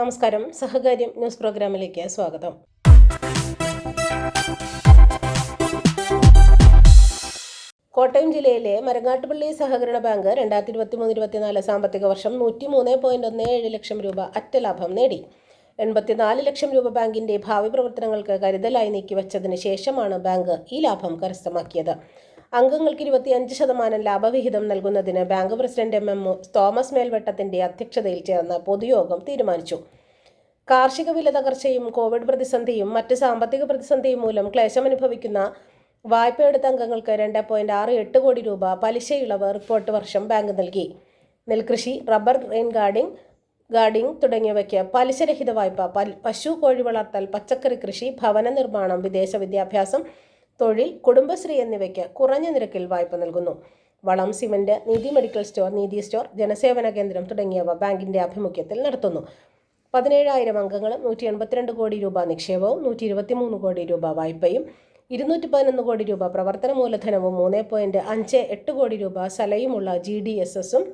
നമസ്കാരം. സഹകാര്യം ന്യൂസ് പ്രോഗ്രാമിലേക്ക് സ്വാഗതം. കോട്ടയം ജില്ലയിലെ മരങ്ങാട്ടുപള്ളി സഹകരണ ബാങ്ക് രണ്ടായിരത്തി ഇരുപത്തി മൂന്ന് ഇരുപത്തിനാല് സാമ്പത്തിക വർഷം നൂറ്റി മൂന്ന് പോയിന്റ് ഒന്ന് ഏഴ് ലക്ഷം രൂപ അറ്റ ലാഭം നേടി. എൺപത്തിനാല് ലക്ഷം രൂപ ബാങ്കിന്റെ ഭാവി പ്രവർത്തനങ്ങൾക്ക് കരുതലായി നീക്കിവച്ചതിന് ശേഷമാണ് ബാങ്ക് ഈ ലാഭം കരസ്ഥമാക്കിയത്. അംഗങ്ങൾക്ക് ഇരുപത്തിയഞ്ച് ശതമാനം ലാഭവിഹിതം നൽകുന്നതിന് bank president M M Thomas മേൽവട്ടത്തിന്റെ അധ്യക്ഷതയിൽ ചേർന്ന പൊതുയോഗം തീരുമാനിച്ചു. കാർഷിക വില തകർച്ചയും കോവിഡ് പ്രതിസന്ധിയും മറ്റ് സാമ്പത്തിക പ്രതിസന്ധിയും മൂലം ക്ലേശമനുഭവിക്കുന്ന വായ്പയെടുത്ത അംഗങ്ങൾക്ക് രണ്ട് പോയിന്റ് ആറ് എട്ട് കോടി രൂപ പലിശ ഇളവ് റിപ്പോർട്ട് വർഷം ബാങ്ക് നൽകി. നെൽകൃഷി റബ്ബർ റെയിൻ ഗാർഡിംഗ് ഗാർഡിംഗ് തുടങ്ങിയവയ്ക്ക് പലിശരഹിത വായ്പ പശു കോഴി വളർത്തൽ പച്ചക്കറി കൃഷി ഭവന നിർമ്മാണം വിദേശ വിദ്യാഭ്യാസം തൊഴിൽ കുടുംബശ്രീ എന്നിവയ്ക്ക് കുറഞ്ഞ നിരക്കിൽ വായ്പ നൽകുന്നു. വളം cement Neethi medical store Neethi store ജനസേവന കേന്ദ്രം തുടങ്ങിയവ ബാങ്കിന്റെ ആഭിമുഖ്യത്തിൽ നടത്തുന്നു. പതിനേഴായിരം അംഗങ്ങളും നൂറ്റി എൺപത്തിരണ്ട് കോടി രൂപ നിക്ഷേപവും നൂറ്റി ഇരുപത്തിമൂന്ന് കോടി രൂപ വായ്പയും ഇരുന്നൂറ്റി പതിനൊന്ന് കോടി രൂപ പ്രവർത്തന മൂലധനവും മൂന്ന് പോയിന്റ് അഞ്ച് എട്ട് കോടി രൂപ സലയുമുള്ള ജി ഡി എസ് എസും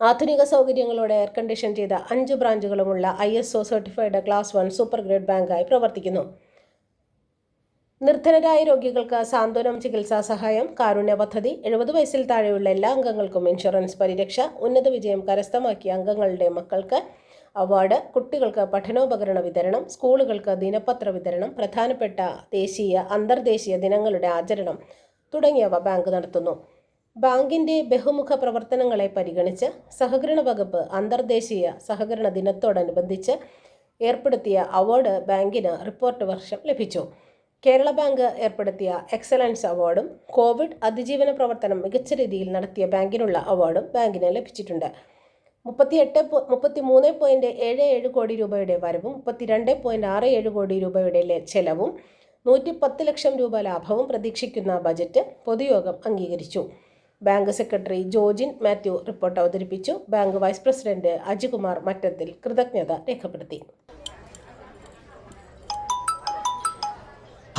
ആധുനിക സൗകര്യങ്ങളോടെ എയർ കണ്ടീഷൻ ചെയ്ത അഞ്ച് ബ്രാഞ്ചുകളുമുള്ള I S O certified class one super grade ബാങ്കായി പ്രവർത്തിക്കുന്നു. നിർധനരായ രോഗികൾക്ക് സാന്ത്വനം ചികിത്സാ സഹായം കാരുണ്യ പദ്ധതി എഴുപത് വയസ്സിൽ താഴെയുള്ള എല്ലാ അംഗങ്ങൾക്കും ഇൻഷുറൻസ് പരിരക്ഷ ഉന്നത വിജയം കരസ്ഥമാക്കിയ അംഗങ്ങളുടെ മക്കൾക്ക് അവാർഡ് കുട്ടികൾക്ക് പഠനോപകരണ വിതരണം സ്കൂളുകൾക്ക് ദിനപത്ര വിതരണം പ്രധാനപ്പെട്ട ദേശീയ അന്തർദേശീയ ദിനങ്ങളുടെ ആചരണം തുടങ്ങിയവ ബാങ്ക് നടത്തുന്നു. ബാങ്കിന്റെ ബഹുമുഖ പ്രവർത്തനങ്ങളെ പരിഗണിച്ച് സഹകരണ വകുപ്പ് അന്തർദേശീയ സഹകരണ ദിനത്തോടനുബന്ധിച്ച് ഏർപ്പെടുത്തിയ അവാർഡ് ബാങ്കിന് റിപ്പോർട്ട് വർഷം ലഭിച്ചു. കേരള ബാങ്ക് ഏർപ്പെടുത്തിയ എക്സലൻസ് അവാർഡും കോവിഡ് അതിജീവന പ്രവർത്തനം മികച്ച രീതിയിൽ നടത്തിയ ബാങ്കിനുള്ള അവാർഡും ബാങ്കിന് ലഭിച്ചിട്ടുണ്ട്. മുപ്പത്തി എട്ട് മുപ്പത്തി മൂന്ന് പോയിന്റ് ഏഴ് ഏഴ് കോടി രൂപയുടെ വരവും മുപ്പത്തിരണ്ട് പോയിന്റ് ആറ് ഏഴ് കോടി രൂപയുടെ ചെലവും നൂറ്റി പത്ത് ലക്ഷം രൂപ ലാഭവും പ്രതീക്ഷിക്കുന്ന ബജറ്റ് പൊതുയോഗം അംഗീകരിച്ചു. Bank secretary Jojin Mathew report അവതരിപ്പിച്ചു. Bank vice president Ajikumar Mattathil കൃതജ്ഞത രേഖപ്പെടുത്തി.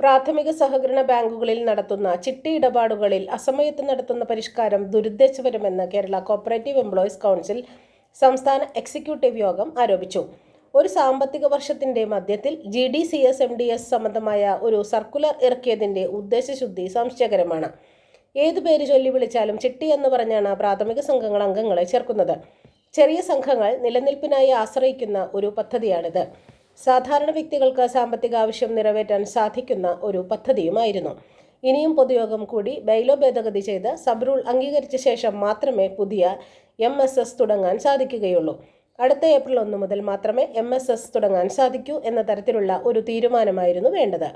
പ്രാഥമിക സഹകരണ ബാങ്കുകളിൽ നടത്തുന്ന ചിട്ടി ഇടപാടുകളിൽ അസമയത്ത് നടത്തുന്ന പരിഷ്കാരം ദുരുദ്ദേശപരമെന്ന് കേരള കോപ്പറേറ്റീവ് എംപ്ലോയീസ് കൗൺസിൽ സംസ്ഥാന എക്സിക്യൂട്ടീവ് യോഗം ആരോപിച്ചു. ഒരു സാമ്പത്തിക വർഷത്തിന്റെ മധ്യത്തിൽ G D C S M D S സംബന്ധമായ ഒരു സർക്കുലർ ഇറക്കിയതിന്റെ ഉദ്ദേശശുദ്ധി സംശയകരമാണ്. ഏതു പേര് ചൊല്ലി വിളിച്ചാലും ചിട്ടി എന്ന് പറഞ്ഞാണ് പ്രാഥമിക സംഘങ്ങൾ അംഗങ്ങളെ ചേർക്കുന്നത്. ചെറിയ സംഘങ്ങൾ നിലനിൽപ്പിനായി ആശ്രയിക്കുന്ന ഒരു പദ്ധതിയാണിത്. സാധാരണ വ്യക്തികൾക്ക് സാമ്പത്തിക ആവശ്യം നിറവേറ്റാൻ സാധിക്കുന്ന ഒരു പദ്ധതിയുമായിരുന്നു. ഇനിയും പൊതുയോഗം കൂടി ബൈലോ ഭേദഗതി ചെയ്ത് സബ്രൂൾ അംഗീകരിച്ച ശേഷം മാത്രമേ പുതിയ എം എസ് എസ് തുടങ്ങാൻ സാധിക്കുകയുള്ളൂ. അടുത്ത ഏപ്രിൽ ഒന്ന് മുതൽ മാത്രമേ എം എസ് എസ് തുടങ്ങാൻ സാധിക്കൂ എന്ന തരത്തിലുള്ള ഒരു തീരുമാനമായിരുന്നു വേണ്ടത്.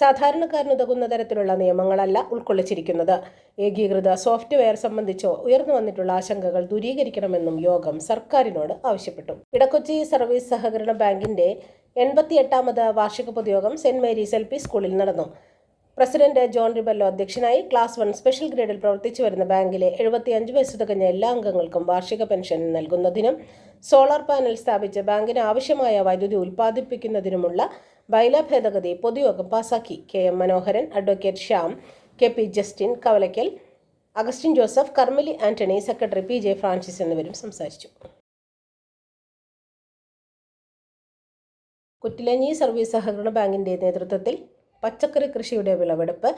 സാധാരണക്കാരനുതകുന്ന തരത്തിലുള്ള നിയമങ്ങളല്ല ഉൾക്കൊള്ളിച്ചിരിക്കുന്നത്. ഏകീകൃത സോഫ്റ്റ്വെയർ സംബന്ധിച്ചോ ഉയർന്നു വന്നിട്ടുള്ള ആശങ്കകൾ ദൂരീകരിക്കണമെന്നും യോഗം സർക്കാരിനോട് ആവശ്യപ്പെട്ടു. ഇടക്കൊച്ചി സർവീസ് സഹകരണ ബാങ്കിന്റെ എൺപത്തിയെട്ടാമത് വാർഷിക പൊതുയോഗം സെന്റ് മേരീസ് എൽ പി സ്കൂളിൽ നടന്നു. പ്രസിഡന്റ് ജോൺ റിബല്ലോ അധ്യക്ഷനായി ക്ലാസ് വൺ സ്പെഷ്യൽ ഗ്രേഡിൽ പ്രവർത്തിച്ചു വരുന്ന ബാങ്കിലെ എഴുപത്തിയഞ്ച് വയസ്സ് തികഞ്ഞ എല്ലാ അംഗങ്ങൾക്കും വാർഷിക പെൻഷൻ നൽകുന്നതിനും സോളാർ പാനൽ സ്ഥാപിച്ച് ബാങ്കിന് ആവശ്യമായ വൈദ്യുതി ഉൽപ്പാദിപ്പിക്കുന്നതിനുമുള്ള ബൈല ഭേദഗതി പൊതുയോഗം പാസാക്കി. K M Manoharan advocate Shyam K P Justin Kavalakkal Augustine Joseph Karmali Antony secretary P J Francis എന്നിവരും സംസാരിച്ചു. കുറ്റിലഞ്ഞി സർവീസ് സഹകരണ ബാങ്കിന്റെ നേതൃത്വത്തിൽ പച്ചക്കറി കൃഷിയുടെ വിളവെടുപ്പ്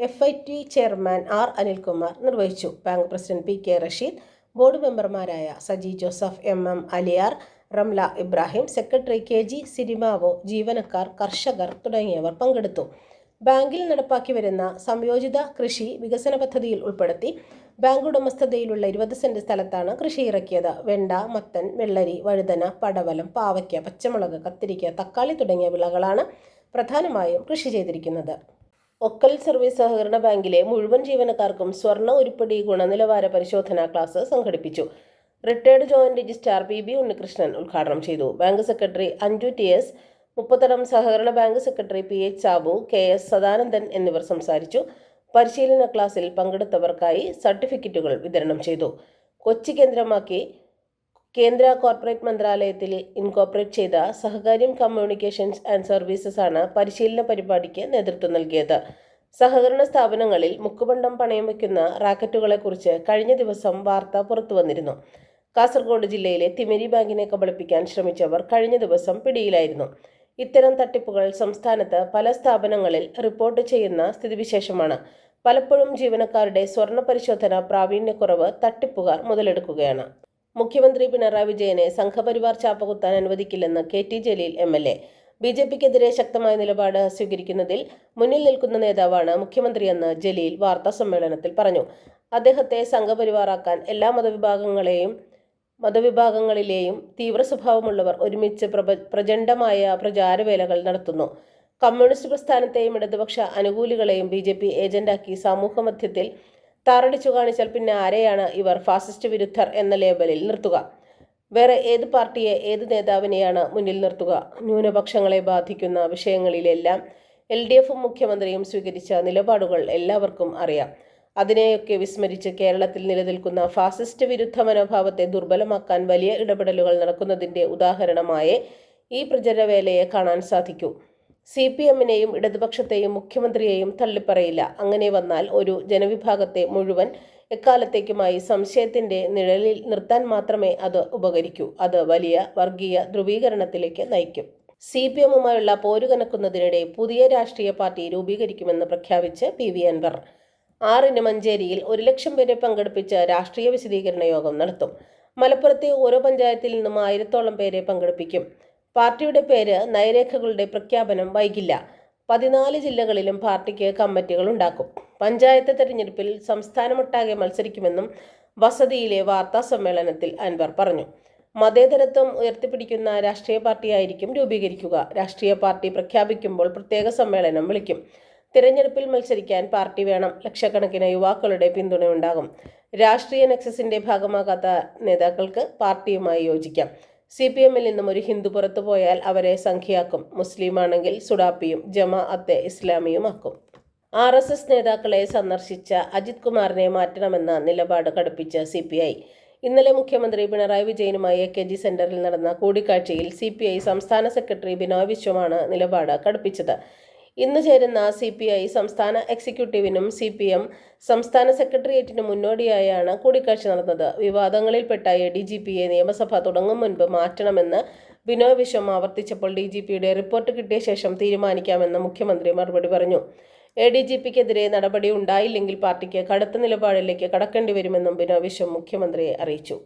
F I T chairman R Anilkumar നിർവഹിച്ചു. Bank president P K Rasheed board മെമ്പർമാരായ Saji Joseph M M Aliyar Ramla Ibrahim secretary K G Sirimavo ജീവനക്കാർ കർഷകർ തുടങ്ങിയവർ പങ്കെടുത്തു. ബാങ്കിൽ നടപ്പാക്കി വരുന്ന സംയോജിത കൃഷി വികസന പദ്ധതിയിൽ ഉൾപ്പെടുത്തി ബാങ്ക് ഉടമസ്ഥതയിലുള്ള ഇരുപത് സെന്റ് സ്ഥലത്താണ് കൃഷി ഇറക്കിയത്. വെണ്ട മത്തൻ വെള്ളരി വഴുതന പടവലം പാവയ്ക്ക പച്ചമുളക് കത്തിരിക്ക തക്കാളി തുടങ്ങിയ വിളകളാണ് പ്രധാനമായും കൃഷി ചെയ്തിരിക്കുന്നത്. ഒക്കൽ സർവീസ് സഹകരണ ബാങ്കിലെ മുഴുവൻ ജീവനക്കാർക്കും സ്വർണ ഉരുപ്പടി ഗുണനിലവാര പരിശോധനാ ക്ലാസ് സംഘടിപ്പിച്ചു. Retired joint registrar P B Unnikrishnan ഉദ്ഘാടനം ചെയ്തു. Bank secretary Anju T S Muppathadam സഹകരണ bank secretary P H Sabu K S Sadanandan എന്നിവർ സംസാരിച്ചു. പരിശീലന ക്ലാസ്സിൽ പങ്കെടുത്തവർക്കായി സർട്ടിഫിക്കറ്റുകൾ വിതരണം ചെയ്തു. കൊച്ചി കേന്ദ്രമാക്കി കേന്ദ്ര കോർപ്പറേറ്റ് മന്ത്രാലയത്തിൽ ഇൻകോർപ്പറേറ്റ് ചെയ്ത സഹകാര്യം കമ്മ്യൂണിക്കേഷൻസ് ആൻഡ് സർവീസസ് ആണ് പരിശീലന പരിപാടിക്ക് നേതൃത്വം നൽകിയത്. സഹകരണ സ്ഥാപനങ്ങളിൽ മുക്കുപണ്ടം പണയം വയ്ക്കുന്ന റാക്കറ്റുകളെക്കുറിച്ച് കഴിഞ്ഞ ദിവസം വാർത്ത പുറത്തു വന്നിരുന്നു കാസർഗോഡ് ജില്ലയിലെ തിമിരി ബാങ്കിനെ കബളിപ്പിക്കാൻ ശ്രമിച്ചവർ കഴിഞ്ഞ ദിവസം പിടിയിലായിരുന്നു. ഇത്തരം തട്ടിപ്പുകൾ സംസ്ഥാനത്ത് പല സ്ഥാപനങ്ങളിൽ റിപ്പോർട്ട് ചെയ്യുന്ന സ്ഥിതിവിശേഷമാണ്. പലപ്പോഴും ജീവനക്കാരുടെ സ്വർണ പരിശോധന പ്രാവീണ്യക്കുറവ് തട്ടിപ്പുകാർ മുതലെടുക്കുകയാണ്. മുഖ്യമന്ത്രി പിണറായി വിജയനെ സംഘപരിവാർ ചാപ്പകുത്താൻ അനുവദിക്കില്ലെന്ന് K T Jaleel M L A. B J പിക്കെതിരെ ശക്തമായ നിലപാട് സ്വീകരിക്കുന്നതിൽ മുന്നിൽ നിൽക്കുന്ന നേതാവാണ് മുഖ്യമന്ത്രിയെന്ന് ജലീൽ വാർത്താ സമ്മേളനത്തിൽ പറഞ്ഞു. അദ്ദേഹത്തെ സംഘപരിവാറാക്കാൻ എല്ലാ മതവിഭാഗങ്ങളെയും മതവിഭാഗങ്ങളിലെയും തീവ്ര സ്വഭാവമുള്ളവർ ഒരുമിച്ച് പ്രപ പ്രചണ്ഡമായ പ്രചാരവേലകൾ നടത്തുന്നു. കമ്മ്യൂണിസ്റ്റ് പ്രസ്ഥാനത്തെയും ഇടതുപക്ഷ അനുകൂലികളെയും ബി ജെ പി ഏജന്റാക്കി സമൂഹമധ്യത്തിൽ താറടിച്ചു കാണിച്ചാൽ പിന്നെ ആരെയാണ് ഇവർ ഫാസിസ്റ്റ് വിരുദ്ധർ എന്ന ലേബലിൽ നിർത്തുക? വേറെ ഏത് പാർട്ടിയെ ഏത് നേതാവിനെയാണ് മുന്നിൽ നിർത്തുക? ന്യൂനപക്ഷങ്ങളെ ബാധിക്കുന്ന വിഷയങ്ങളിലെല്ലാം എൽ ഡി എഫും മുഖ്യമന്ത്രിയും സ്വീകരിച്ച നിലപാടുകൾ എല്ലാവർക്കും അറിയാം. അതിനെയൊക്കെ വിസ്മരിച്ച് കേരളത്തിൽ നിലനിൽക്കുന്ന ഫാസിസ്റ്റ് വിരുദ്ധ മനോഭാവത്തെ ദുർബലമാക്കാൻ വലിയ ഇടപെടലുകൾ നടക്കുന്നതിന്റെ ഉദാഹരണമായി ഈ പ്രചരവേലയെ കാണാൻ സാധിക്കൂ. സി പി എമ്മിനെയും ഇടതുപക്ഷത്തെയും മുഖ്യമന്ത്രിയെയും തള്ളിപ്പറയില്ല. അങ്ങനെ വന്നാൽ ഒരു ജനവിഭാഗത്തെ മുഴുവൻ എക്കാലത്തേക്കുമായി സംശയത്തിന്റെ നിഴലിൽ നിർത്താൻ മാത്രമേ അത് ഉപകരിക്കൂ. അത് വലിയ വർഗീയ ധ്രുവീകരണത്തിലേക്ക് നയിക്കും. സി പി എമ്മുമായുള്ള പോരുകനക്കുന്നതിനിടെ പുതിയ രാഷ്ട്രീയ പാർട്ടി രൂപീകരിക്കുമെന്ന് പ്രഖ്യാപിച്ച് പി വി അൻവർ. ആറിന് മഞ്ചേരിയിൽ ഒരു ലക്ഷം പേരെ പങ്കെടുപ്പിച്ച് രാഷ്ട്രീയ വിശദീകരണ യോഗം നടത്തും. മലപ്പുറത്തെ ഓരോ പഞ്ചായത്തിൽ നിന്നും ആയിരത്തോളം പേരെ പങ്കെടുപ്പിക്കും. പാർട്ടിയുടെ പേര് നയരേഖകളുടെ പ്രഖ്യാപനം വൈകില്ല. പതിനാല് ജില്ലകളിലും പാർട്ടിക്ക് കമ്മിറ്റികൾ ഉണ്ടാക്കും. പഞ്ചായത്ത് തെരഞ്ഞെടുപ്പിൽ സംസ്ഥാനമൊട്ടാകെ മത്സരിക്കുമെന്നും വസതിയിലെ വാർത്താ സമ്മേളനത്തിൽ അൻവർ പറഞ്ഞു. മതേതരത്വം ഉയർത്തിപ്പിടിക്കുന്ന രാഷ്ട്രീയ പാർട്ടിയായിരിക്കും രൂപീകരിക്കുക. രാഷ്ട്രീയ പാർട്ടി പ്രഖ്യാപിക്കുമ്പോൾ പ്രത്യേക സമ്മേളനം വിളിക്കും. തിരഞ്ഞെടുപ്പിൽ മത്സരിക്കാൻ പാർട്ടി വേണം. ലക്ഷക്കണക്കിന് യുവാക്കളുടെ പിന്തുണയുണ്ടാകും. രാഷ്ട്രീയ നെക്സസിന്റെ ഭാഗമാകാത്ത നേതാക്കൾക്ക് പാർട്ടിയുമായി യോജിക്കാം. സി പി എമ്മിൽ നിന്നും ഒരു ഹിന്ദു പുറത്തു പോയാൽ അവരെ സംഖ്യയാക്കും. മുസ്ലിമാണെങ്കിൽ സുഡാപ്പിയും ജമാഅത്തെ ഇസ്ലാമിയുമാക്കും. ആർ എസ് എസ് നേതാക്കളെ സന്ദർശിച്ച അജിത് കുമാറിനെ മാറ്റണമെന്ന നിലപാട് കടുപ്പിച്ച സി പി ഐ. ഇന്നലെ മുഖ്യമന്ത്രി പിണറായി വിജയനുമായി എ കെ ജി സെന്ററിൽ നടന്ന കൂടിക്കാഴ്ചയിൽ സി പി ഐ സംസ്ഥാന സെക്രട്ടറി ബിനോയ് വിശ്വമാണ് നിലപാട് കടുപ്പിച്ചത്. ഇന്ന് ചേരുന്ന സി പി ഐ സംസ്ഥാന എക്സിക്യൂട്ടീവിനും സി പി എം സംസ്ഥാന സെക്രട്ടേറിയറ്റിനും മുന്നോടിയായാണ് കൂടിക്കാഴ്ച നടന്നത്. വിവാദങ്ങളിൽപ്പെട്ട എ ഡി ജി പിയെ നിയമസഭ തുടങ്ങും മുൻപ് മാറ്റണമെന്ന് ബിനോയ് വിശ്വം ആവർത്തിച്ചപ്പോൾ ഡി ജി പിയുടെ റിപ്പോർട്ട് കിട്ടിയ ശേഷം തീരുമാനിക്കാമെന്ന് മുഖ്യമന്ത്രി മറുപടി പറഞ്ഞു. എ ഡി ജി പിക്കെതിരെ നടപടി ഉണ്ടായില്ലെങ്കിൽ പാർട്ടിക്ക് കടുത്ത നിലപാടിലേക്ക് കടക്കേണ്ടി വരുമെന്നും ബിനോയ് വിശ്വം മുഖ്യമന്ത്രിയെ അറിയിച്ചു.